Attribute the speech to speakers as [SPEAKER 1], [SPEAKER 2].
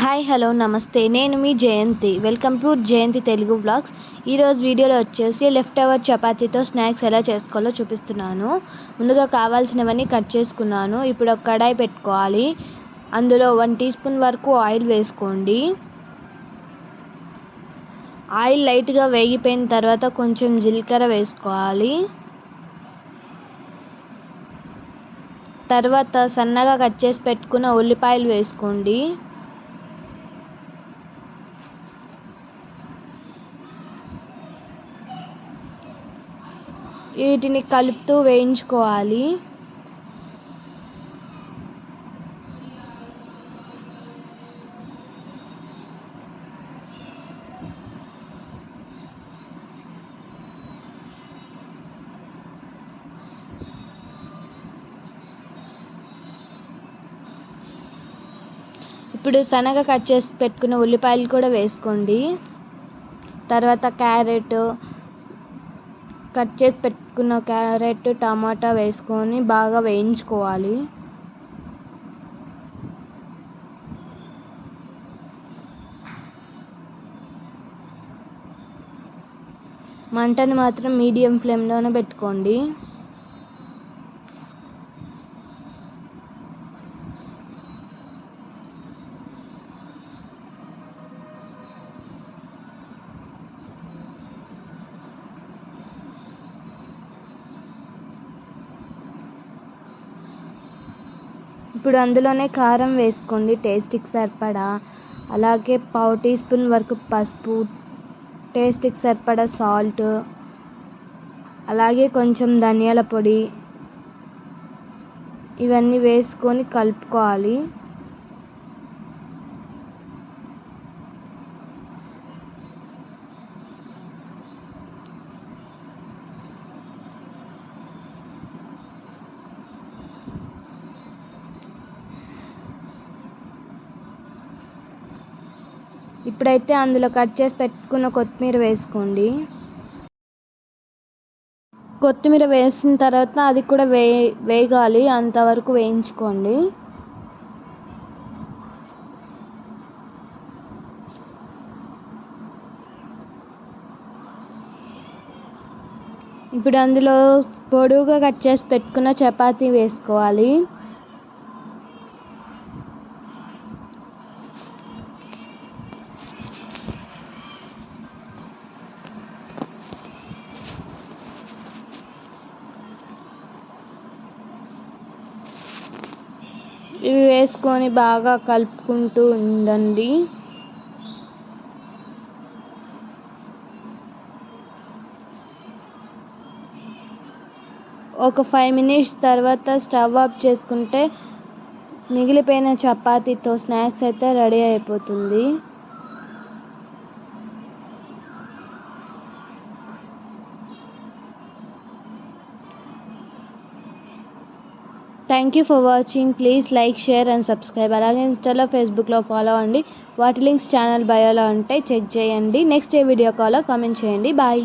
[SPEAKER 1] Hi hello నమస్తే. నేను మీ Jayanthi. Welcome to Jayanthi Telugu vlogs. ఈరోజు వీడియోలో వచ్చేసి లెఫ్ట్ ఓవర్ చపాతీతో స్నాక్స్ ఎలా చేసుకోవాలో చూపిస్తున్నాను. ముందుగా కావాల్సినవన్నీ కట్ చేసుకున్నాను. ఇప్పుడు ఒక కడాయి పెట్టుకోవాలి. అందులో వన్ టీ స్పూన్ వరకు ఆయిల్ వేసుకోండి. ఆయిల్ లైట్గా వేగిపోయిన తర్వాత కొంచెం జీలకర్ర వేసుకోవాలి. తర్వాత సన్నగా కట్ చేసి పెట్టుకున్న ఉల్లిపాయలు వేసుకోండి. వీటిని కలుపుతూ వేయించుకోవాలి. ఇప్పుడు సన్నగా కట్ చేసి పెట్టుకున్న ఉల్లిపాయలు కూడా వేసుకోండి. తర్వాత క్యారెట్ కట్ చేసి పెట్టుకున్న క్యారెట్ టమాటా వేసుకొని బాగా వేయించుకోవాలి. మంటను మాత్రం మీడియం ఫ్లేమ్లోనే పెట్టుకోండి. ఇప్పుడు అందులోనే కారం వేసుకోండి టేస్ట్కి సరిపడా. అలాగే పావు టీ స్పూన్ వరకు పసుపు టేస్ట్కి సరిపడా సాల్ట్. అలాగే కొంచెం ధనియాల పొడి. ఇవన్నీ వేసుకొని కలుపుకోవాలి. ఇప్పుడైతే అందులో కట్ చేసి పెట్టుకున్న కొత్తిమీర వేసుకోండి. కొత్తిమీర వేసిన తర్వాత అది కూడా వే వేగాలి అంతవరకు వేయించుకోండి. ఇప్పుడు అందులో పొడువుగా కట్ చేసి పెట్టుకున్న చపాతీ వేసుకోవాలి. ఇవి వేసుకొని బాగా కలుపుకుంటూ ఉండండి. ఒక ఫైవ్ మినిట్స్ తర్వాత స్టవ్ ఆఫ్ చేసుకుంటే మిగిలిపోయిన చపాతీతో స్నాక్స్ అయితే రెడీ అయిపోతుంది. Thank you for watching please like share and subscribe అలాగే ఇన్స్టాలో ఫేస్బుక్లో ఫాలో అవ్వండి. వాటి లింక్స్ ఛానల్ బయోలో ఉంటాయి చెక్ చేయండి. నెక్స్ట్ ఏ వీడియో కాల్లో కామెంట్ చేయండి. బాయ్